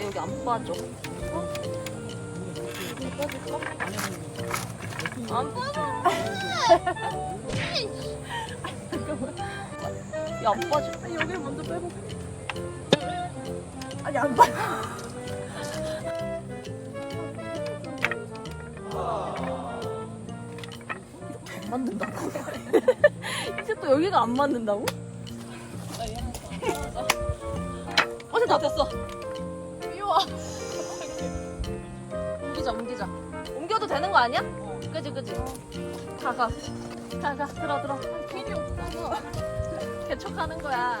야 여기 안 빠져. 어? 여기 빠질까? 안 빠져. 야 안 빠져. 여기를 먼저 빼볼게. 아니 안 봐. 안 맞는다고? 이제 또 여기가 안 맞는다고? 어 됐다 됐어. 옮기자 옮기자. 옮겨도 되는 거 아니야? 그지 그지. 가가. 가가 들어 들어. 길이 없잖아. 개척하는 거야. 야,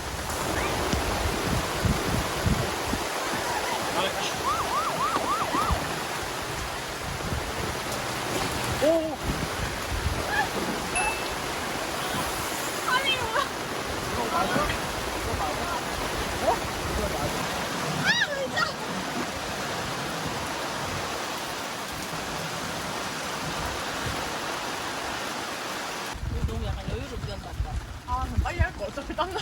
너무 약간 여유를 부렸나 보다. 아 그럼 빨리 할 거 어차피 딴 거.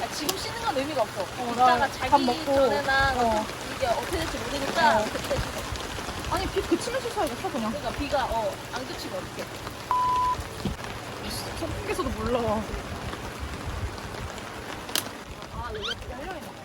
야, 지금 쉬는 건 의미가 없어. 나 이따가 밥 자기 먹고, 전에나 어. 이게 어떻게 될지 모르니까 어. 그때 쉬자. 아니 비 그치면서 사야겠어 그냥. 그러니까 비가 어, 안 그치면 어떡해. 선풍기에서도 몰라. 아, 여기 열려있나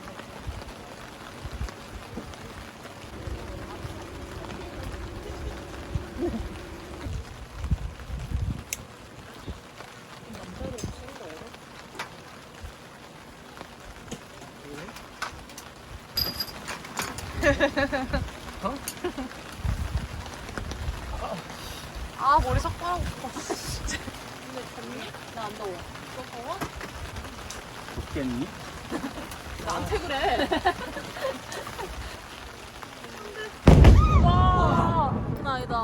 봐. 아 머리 싹 빠라고 싶어. 근데 덥니? 나 안 더워. 너 더워? 덥겠니? 나한테 그래. 와, 장난 아니다.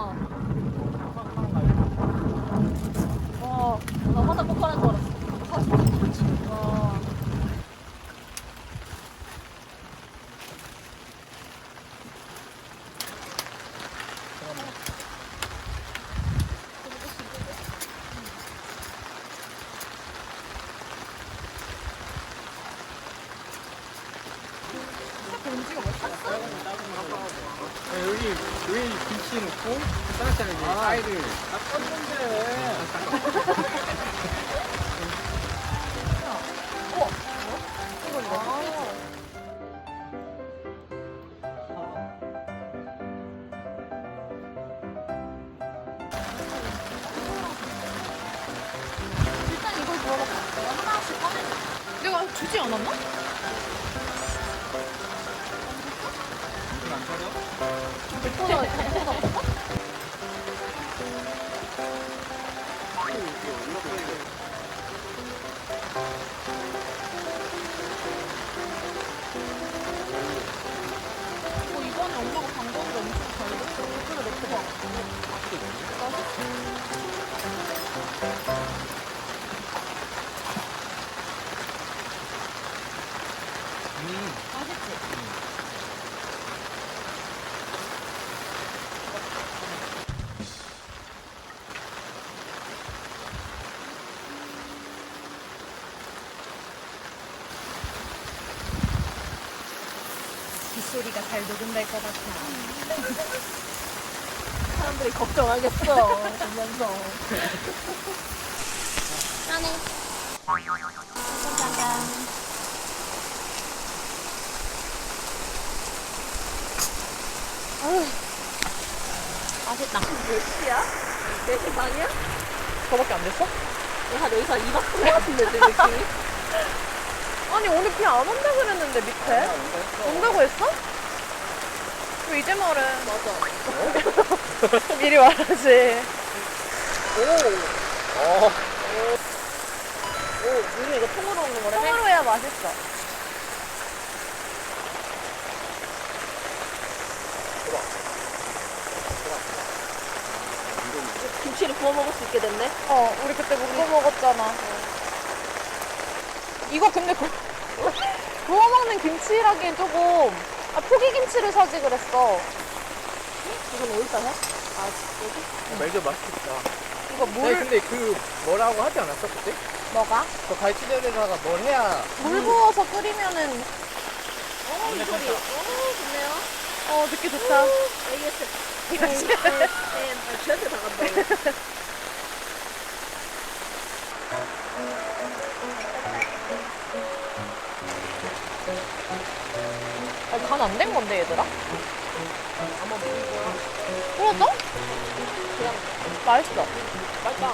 와, 나 화장 폭발한 줄 알았어. 와. 아, 여기 왜 빛이 놓고 따뜻하게 사이드 딱 껐는데 이번에 엄마가 방법을 엄청 잘 줬어. 그래 놓고 봐. 음. 빗소리가 잘 녹음될 것 같아. 사람들이 걱정하겠어. 보면서. 짠해. 짠짠짠. 아유, 맛있다. 몇 시야? 4시 반이야? 저밖에 안 됐어? 한 여기서 2박 한것 같은데, 지금 느낌이? 아니 오늘 비 안 온다 그랬는데 밑에 온다고 했어? 왜 이제 말해? 맞아. 미리 말하지. 어. 오, 우리 이거 통으로 오는 거래? 통으로 해야 맛있어. 김치를 구워 먹을 수 있게 됐네? 어, 우리 그때 못 구워 먹었잖아. 이거 근데 구, 구워 먹는 김치라기엔 조금 아, 포기 김치를 사지 그랬어. 이건 어디다 해? 아, 여기? 멜젓 맛있겠다. 이거 아니 물 근데 그 뭐라고 하지 않았어 그때? 뭐가? 그 갈치대에다가 뭘 해야 물 부어서 끓이면은 어, 이 소리. 어, 좋네요. 어 듣기 좋다. AS. 네, 쟤한테 다 간다. 아직 간안 된 건데 얘들아? 아마 먹는 거야. 그랬어? 그냥 맛있어. 맛있다.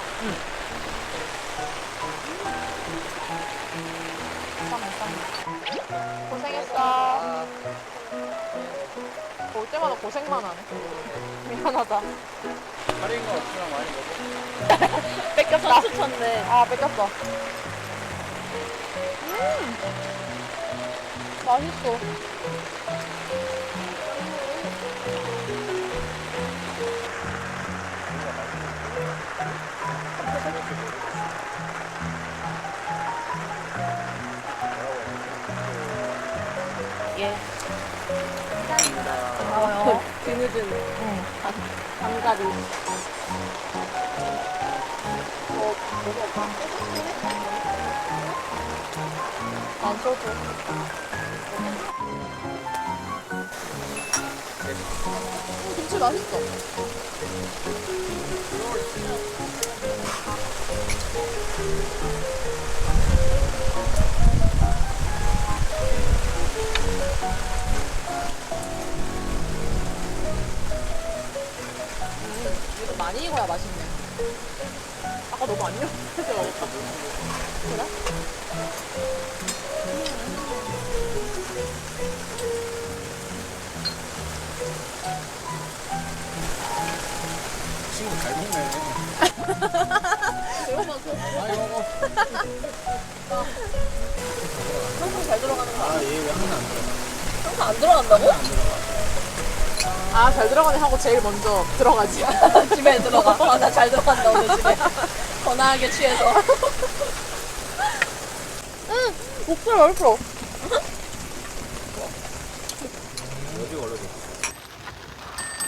고생했어. 볼 때마다 고생만 하네. 미안하다. 다른 거 없으면 많이 먹어. 뺏겼다. 선수 쳤네. 아, 뺏겼어. 음. 맛있어. 예. 고마워요. 뒤늦은 응. 감가루. 안. 음, 이거 많이 익어야 맛있네. 아까 너무 안 익었어. 그래? 친구 잘 먹네. 아이 먹어. 항상 잘 들어가는 거. 아 얘왜 하나 안 들어? 항상 안 들어간다고? 아, 잘 들어가네 하고 제일 먼저 들어가지. 집에 들어가. 아, 나 잘 들어간다, 오늘 집에. 거나하게 취해서. 응, 목소리 맛있어. 어디 걸려도.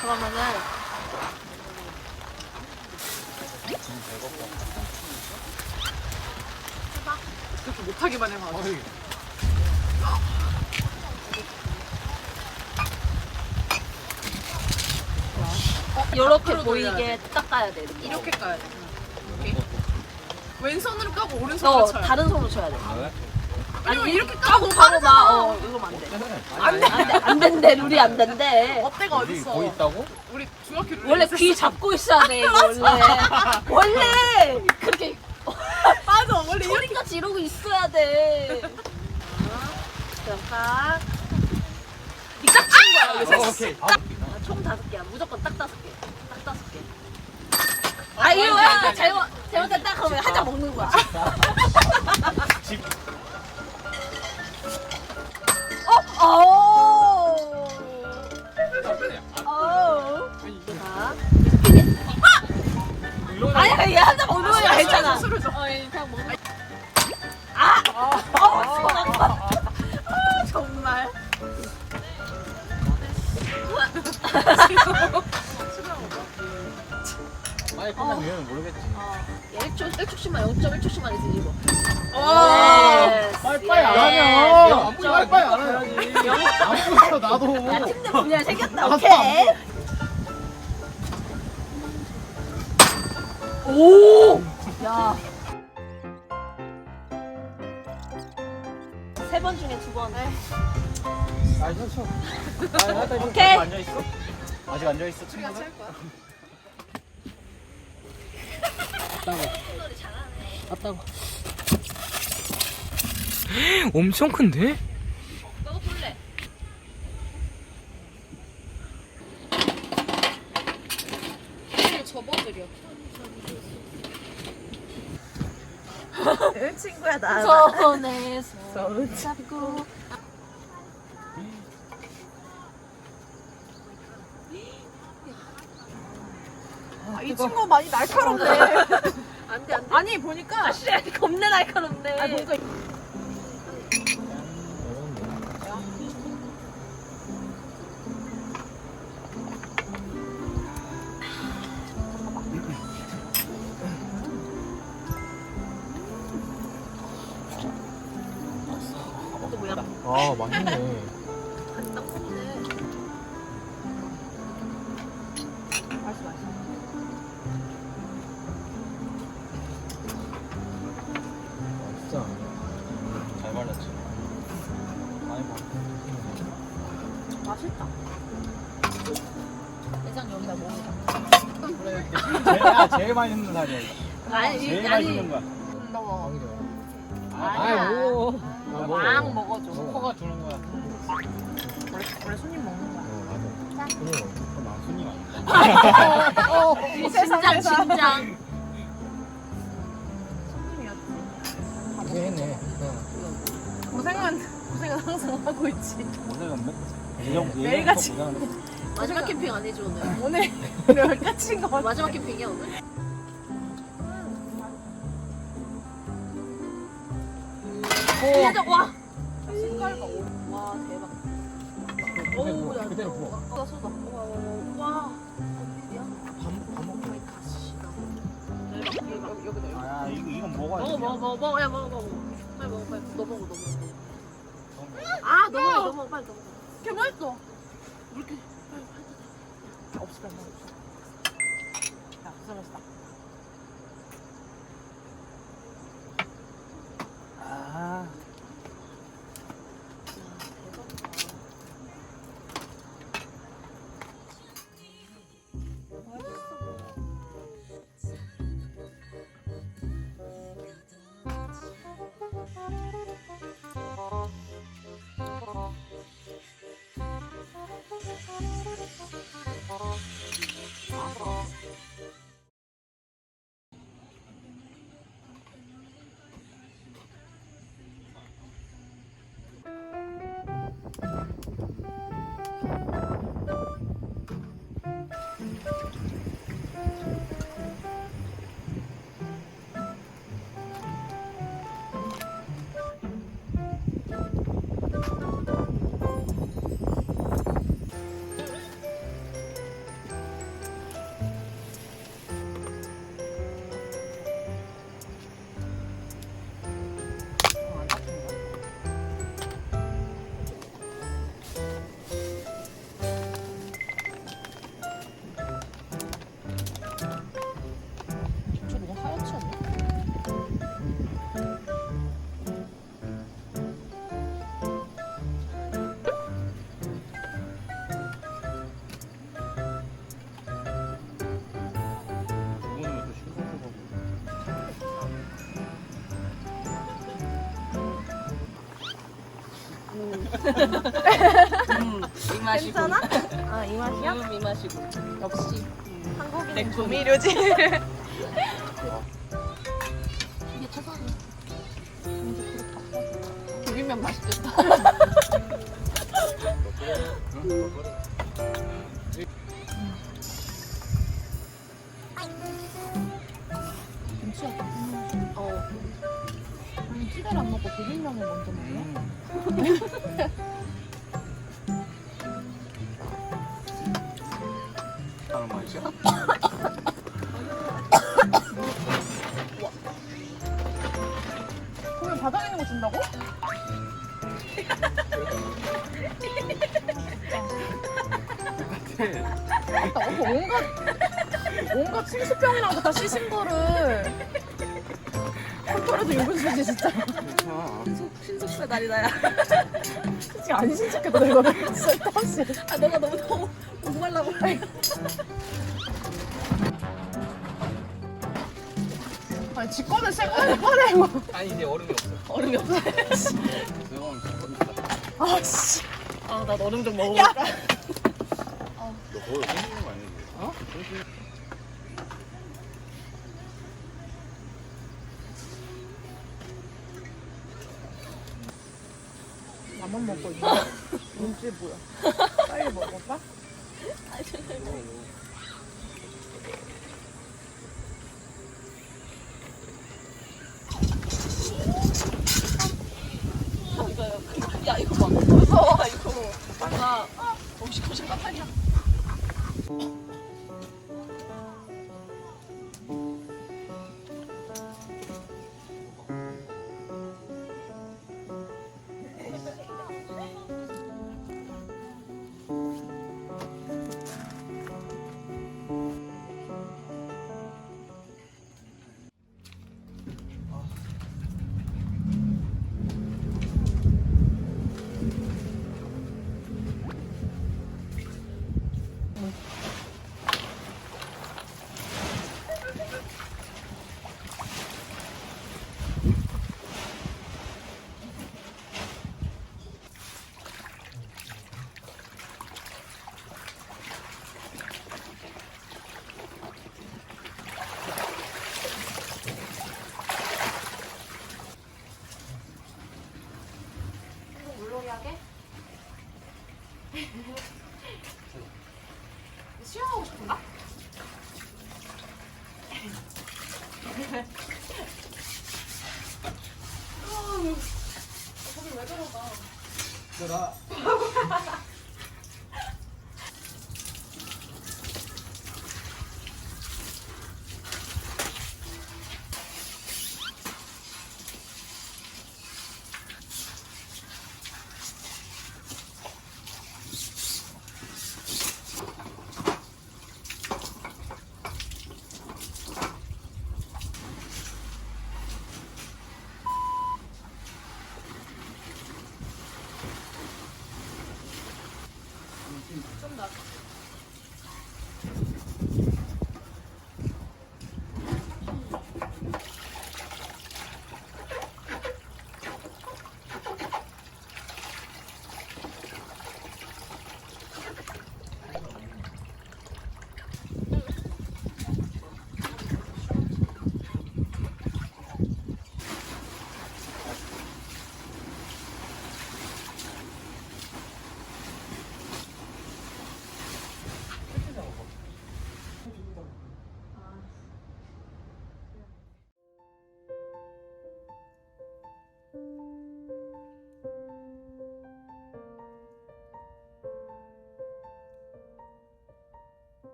그러면은, 그렇게 못하기만 해봐. 어이. 이렇게 보이게 닦아야 돼. 이렇게. 이렇게 까야 돼. 이렇게. 왼손으로 까고 어, 오른손으로 쳐야 돼. 다른 손으로 쳐야 돼. 왜? 아니, 이렇게 까고 까고 봐. 빠르잖아. 어, 이러면 안 돼. 안안 돼, 안 된대. 룰이 안 된대. 어때가 어디 어딨어? 거 있다고? 우리 중학교 룰 원래 귀 잡고 있어야 돼, 이거 원래. 원래 그렇게 맞아. 원래 소리같이 이러고 있어야 돼. 그럼 딱. 니딱 치는 거야. 어, 오케이. 아, 아, 총 다섯 개야. 무조건 딱 다섯 개. 딱 다섯 개. 아, 이거야. 잘못, 잘못했다 그러면 한잔 먹는 거야. 집. 어, 어. 어. 자. 아니야, 얘 한 잔 먹는 거야. 괜찮아. 술을 줘. 어, 얘 그냥 거야. 아! 어. 아, 정말. 빨리 끝나면 모르겠지. 얘 1초, 1초씩만, 0.1초씩만 있으지, 이거. 와. 예스, 빨리 빨리 안. 하면. 영 빨리 빨리 안 해야지. 안 보여 나도. 야, 침대 분열 생겼다, 오케이. 안 오! 야. 세 번 중에 두 번. 아, 셔 아, 하다 이거 오케이. 앉아 있어? 아직 앉아 있어, 친 구들? 아따고. 엄청 큰데? 너도 볼래? 접어드려. 응, 친구야, 나. 손에서 잡고. 아, 이 친구 많이 날카롭네. 안 돼, 안 돼. 아니, 보니까. 아 씨, 겁내 날카롭네. 아니, 보니까. 맛있다. 내장 여기다 먹자. 제일, 야, 제일 맛있는 살이야. 이거. 아니, 제일. 맛있는 거야. 너무. 아니야. 뭐. 왕 먹어줘. 코가 주는 거야. 원래, 원래 손님 먹는 거야. 어, 맞아. 그래. 나 손님 아니야. 진장, 진장. 고생했네. 고생은, 고 생은 항상 하고 있지. 고생했네. 예정, 매일같이. 고생했네. 마지막 캠핑 아니지, 오늘? 오늘, 오늘 갇힌 거 같아. 마지막 캠핑이야, 오늘? 오! 와! 색깔 봐. 와, 대박. 그대로 오, 부어, 야, 그대로 부어. 쏟아, 쏟아. 와, 와, 와. 밥, 밥 먹고. 가시다. 대박, 대박. 여기, 여기다, 여기. 아, 이거, 이건 먹어야지. 먹어, 먹어, 먹어, 먹어. 야, 먹어, 먹어. 빨리 먹어, 빨리. 너 먹어, 너 먹어. 아, 너 먹어, 너 먹어, 빨리 너 먹어. 개 맛있어. 이렇게. 없을까, 없어. 야, 맛있 이 맛이고. 괜찮아? 아, 이 맛이야? 음, 이 맛이고. 역시. 한국인 조미료지. 이게 최선이야. 비빔면 맛있겠다. 김치야. 어. 아니, 찌개를 안 먹고 비빔면을 먼저 먹어? 하는 맛이야? 그러면 바닥에 있는 거 준다고? 네. 나 오빠 온갖, 온갖 침수병이랑 다 씻은 거를. 컴퓨터에도 인분수지 진짜. 신속세 날이다야. 솔직히 안 신축해도 이거는 쓸데없이. 아 너가 너무 너무 목말라 보여. 아니 지 거는 새 거는 꺼내 뭐. 아니 이제 얼음이 없어. 얼음이 없어. 진짜. 아씨. 아나 얼음 좀 먹어볼까? 너 거의 생기는 거 아니지? 어? 나만 먹고 있네. 눈치 뭐야? 빨리 먹어봐. 야 이거 봐. 무서워 이거. 뭔가 엄시kom시 깜짝이야.